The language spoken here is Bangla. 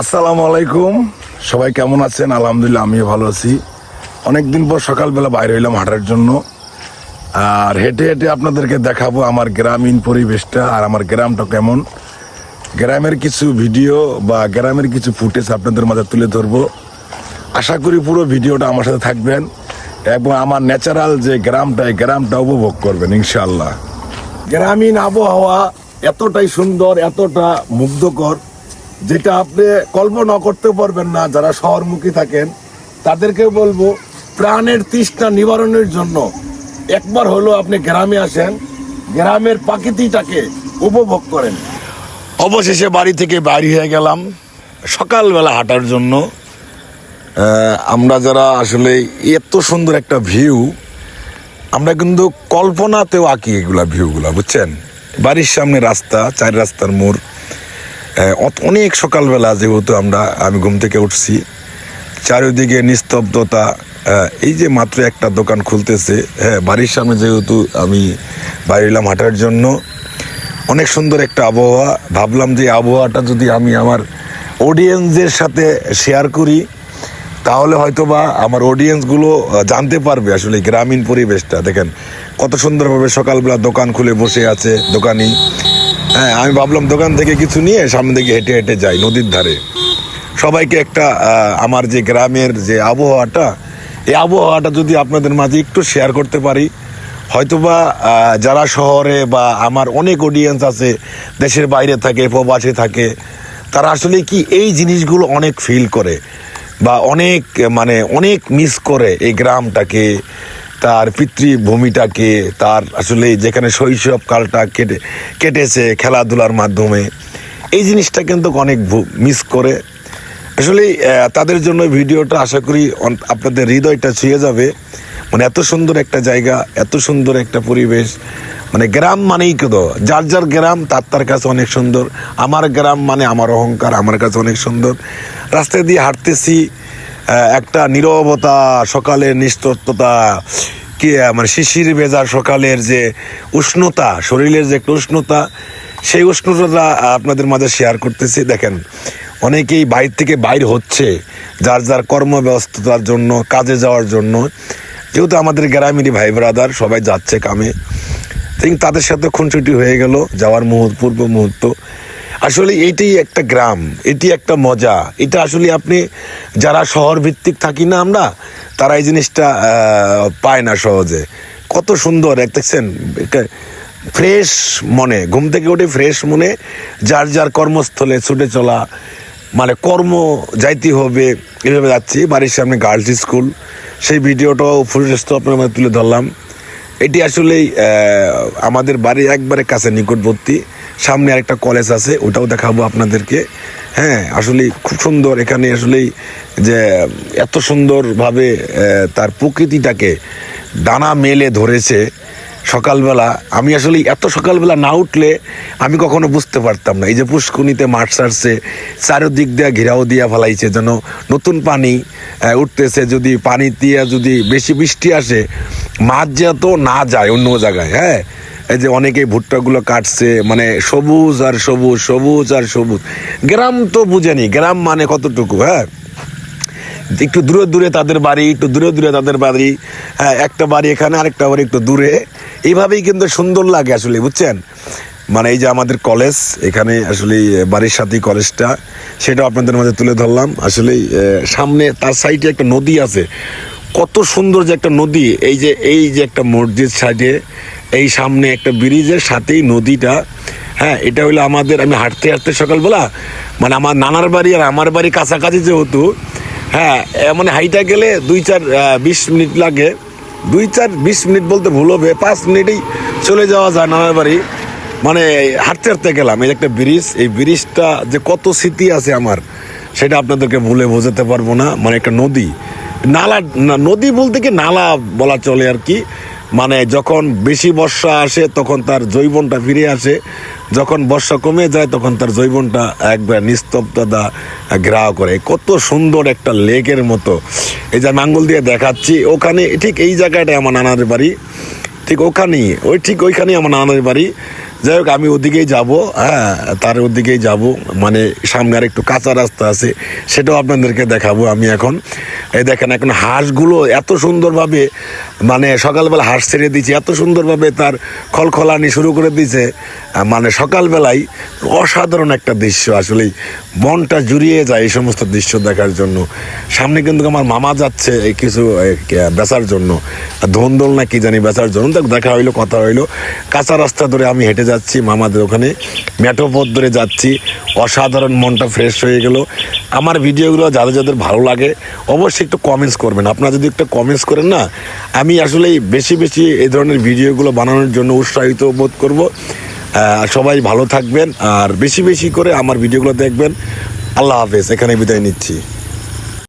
আসসালামু আলাইকুম। সবাই কেমন আছেন? আলহামদুলিল্লাহ, আমিও ভালো আছি। অনেকদিন পর সকালবেলা বাইরে হইলাম হাঁটার জন্য। আর হেঁটে হেঁটে আপনাদেরকে দেখাবো আমার গ্রামীণ পরিবেশটা আর আমার গ্রামটা কেমন। গ্রামের কিছু ভিডিও বা গ্রামের কিছু ফুটেজ আপনাদের মাঝে তুলে ধরবো। আশা করি পুরো ভিডিওটা আমার সাথে থাকবেন এবং আমার ন্যাচারাল যে গ্রামটা, এই গ্রামটা উপভোগ করবেন ইনশাল্লাহ গ্রামীণ আবহাওয়া এতটাই সুন্দর, এতটা মুগ্ধকর যেটা আপনি কল্পনা করতে পারবেন না, যারা শহরমুখী থাকেন, তাদেরকে বলব, প্রাণের তৃষ্ণা নিবারণের জন্য একবার হলো আপনি গ্রামে আসেন, গ্রামের প্রাকৃতিটাকে উপভোগ করেন। অবশেষে বাড়ি থেকে বাড়ি হয়ে গেলাম। সকালবেলা হাঁটার জন্য আমরা যারা আসলে এত সুন্দর একটা ভিউ, আমরা কিন্তু কল্পনাতেও আঁকি এগুলা ভিউগুলা, বুঝছেন? বাড়ির সামনে রাস্তা, চার রাস্তার মোড়। অনেক সকালবেলা যেহেতু আমরা, আমি ঘুম থেকে উঠছি, চারিদিকে নিস্তব্ধতা এই যে মাত্র একটা দোকান খুলতেছে হ্যাঁ বাড়ির সামনে যেহেতু আমি বাইরেলাম হাঁটার জন্য, অনেক সুন্দর একটা আবহাওয়া। ভাবলাম যে আবহাওয়াটা যদি আমি আমার অডিয়েন্সদের সাথে শেয়ার করি, তাহলে হয়তোবা আমার অডিয়েন্সগুলো জানতে পারবে আসলে গ্রামীণ পরিবেশটা। দেখেন, কত সুন্দরভাবে সকালবেলা দোকান খুলে বসে আছে দোকানি। হ্যাঁ আমি ভাবলাম দোকান থেকে কিছু নিয়ে সামনে দিকে হেঁটে হেঁটে যাই নদীর ধারে। সবাইকে একটা আমার যে গ্রামের যে আবহাওয়াটা, এই আবহাওয়াটা যদি আপনাদের মাঝে একটু শেয়ার করতে পারি, হয়তোবা যারা শহরে বা আমার অনেক অডিয়েন্স আছে, দেশের বাইরে থাকে, প্রবাসে থাকে, তারা আসলে কি এই জিনিসগুলো অনেক ফিল করে বা অনেক মানে অনেক মিস করে এই গ্রামটাকে তার পিতৃভূমিটাকে, তার আসলে যেখানে শৈশব কালটা কেটে, কেটেছে খেলাধুলার মাধ্যমে, এই জিনিসটা কিন্তু অনেক মিস করে। আসলে তাদের জন্য ভিডিওটা আশা করি আপনাদের হৃদয়টা ছুঁয়ে যাবে। মানে এত সুন্দর একটা জায়গা, এত সুন্দর একটা পরিবেশ। মানে গ্রাম মানেই কেদ যার যার গ্রাম, তার তার কাছে অনেক সুন্দর। আমার গ্রাম মানে আমার অহংকার, আমার কাছে অনেক সুন্দর। রাস্তায় দিয়ে হাঁটতেছি একটা নীরবতা, সকালের নিস্তব্ধতা, কি মানে শিশির ভেজা সকালের যে উষ্ণতা, শরীরের যে একটা উষ্ণতা, সেই উষ্ণতা আপনাদের মাঝে শেয়ার করতেছি। দেখেন, অনেকেই বাইর থেকে বাইর হচ্ছে, যার যার কর্মব্যস্ততার জন্য, কাজে যাওয়ার জন্য। যেহেতু আমাদের গ্রামেরই ভাই ব্রাদার সবাই যাচ্ছে কামে। তাদের সাথে খুনছুটি হয়ে গেল, যাওয়ার মুহূর্ত, পূর্ব মুহূর্ত। আসলে এইটাই একটা গ্রাম, এটি একটা মজা। এটা আসলে আপনি, যারা শহর ভিত্তিক থাকি না আমরা, তারা এই জিনিসটা পায় না সহজে। কত সুন্দর, এক দেখছেন ফ্রেশ মনে, ঘুম থেকে উঠে ফ্রেশ মনে, যার যার কর্মস্থলে ছুটে চলা মানে কর্ম যাইতে হবে, এভাবে যাচ্ছি। বাড়ির সামনে গার্লস স্কুল সেই ভিডিওটাও ফুটেজ তো আপনার মাঝে তুলে ধরলাম। এটি আসলেই আমাদের বাড়ির একবারে কাছে নিকটবর্তী। সামনে আরেকটা কলেজ আছে, ওটাও দেখাবো আপনাদেরকে। হ্যাঁ আসলে খুব সুন্দর। এখানে আসলেই যে, এত সুন্দরভাবে তার প্রকৃতিটাকে ডানা মেলে ধরেছে সকালবেলা। আমি আসলে এত সকালবেলা না উঠলে আমি কখনো বুঝতে পারতাম না। এই যে পুষ্কুনিতে মাঠ সারছে, চারিদিক দিয়ে ঘেরাও দিয়া ফেলাইছে, যেন নতুন পানি উঠতেছে। যদি পানি দিয়ে যদি বেশি বৃষ্টি আসে মাছ যেহেতু না যায় অন্য জায়গায় হ্যাঁ? এই যে অনেকে ভুট্টাগুলো কাটছে মানে সবুজ আর সবুজ সবুজ আর সবুজ। গ্রাম তো বুঝেনি, গ্রাম মানে কতটুকু হ্যাঁ? একটু দূরে দূরে তাদের বাড়ি, একটু দূরে দূরে তাদের বাড়ি হ্যাঁ একটা বাড়ি এখানে, আরেকটা বাড়ি একটু দূরে। এইভাবেই কিন্তু সুন্দর লাগে আসলে, বুঝছেন? মানে এই যে আমাদের কলেজ, এখানে আসলে বাড়ির সাথেই কলেজটা সেটা আপনাদের মাঝে তুলে ধরলাম। আসলে সামনে, তার সাইডে একটা নদী আছে কত সুন্দর যে একটা নদী, এই যে এই যে একটা মসজিদ সাইডে, এই সামনে একটা ব্রিজের সাথেই নদীটা। হ্যাঁ এটা হলো আমাদের, আমি হাঁটতে হাঁটতে সকালবেলা মানে আমার নানার বাড়ি আর আমার বাড়ি কাছাকাছি যেহেতু হ্যাঁ মানে হাইটা গেলে দুই চার বিশ মিনিট লাগে। দুই চার, বিশ মিনিট বলতে ভুল হবে, পাঁচ মিনিটেই চলে যাওয়া যায় নানার বাড়ি। মানে হাঁটতে হাঁটতে গেলাম, এই একটা ব্রিজ, এই ব্রিজটা যে কত স্মৃতি আছে আমার, সেটা আপনাদেরকে ভুলে বোঝাতে পারব না। মানে একটা নদী নালা নদী বলতে কি নালা বলা চলে আর কি। মানে যখন বেশি বর্ষা আসে, তখন তার জৈবনটা ফিরে আসে। যখন বর্ষা কমে যায়, তখন তার জৈবনটা একবার নিস্তব্ধতা গ্রাহ করে। কত সুন্দর একটা লেকের মতো। এই যে আমি দিয়ে দেখাচ্ছি, ওখানে ঠিক এই জায়গাটায় আমার নানার বাড়ি। ঠিক ওখানেই, ওই ঠিক ওইখানেই আমার নানার বাড়ি। যাই হোক, আমি ওদিকেই যাব হ্যাঁ তার ওদিকেই যাব। মানে সামনে আর একটু কাঁচা রাস্তা আছে, সেটাও আপনাদেরকে দেখাবো আমি এখন। এই দেখেন, এখন হাঁসগুলো এত সুন্দরভাবে মানে সকালবেলা হাঁস ছেড়ে দিয়েছে, এত সুন্দরভাবে তার খলখলানি শুরু করে দিয়েছে। মানে সকালবেলায় অসাধারণ একটা দৃশ্য আসলেই, মনটা জুড়িয়ে যায় এই সমস্ত দৃশ্য দেখার জন্য। সামনে কিন্তু আমার মামা যাচ্ছে এই কিছু বেচার জন্য। ধন্দল না কি জানি বেচার জন্য। দেখ, দেখা হইল, কথা হইল। কাঁচা রাস্তা ধরে আমি হেঁটে যাচ্ছি মামাদের ওখানে। মেঠো পথ ধরে যাচ্ছি। অসাধারণ মনটা ফ্রেশ হয়ে গেল। আমার ভিডিওগুলো যাদের যাদের ভালো লাগে, অবশ্যই একটু কমেন্টস করবেন। আপনারা যদি একটা কমেন্টস করেন না, আমি আসলে বেশি বেশি এই ধরনের ভিডিওগুলো বানানোর জন্য উৎসাহিত বোধ করব। সবাই ভালো থাকবেন আর বেশি বেশি করে আমার ভিডিওগুলো দেখবেন। আল্লাহ হাফেজ এখানে বিদায় নিচ্ছি।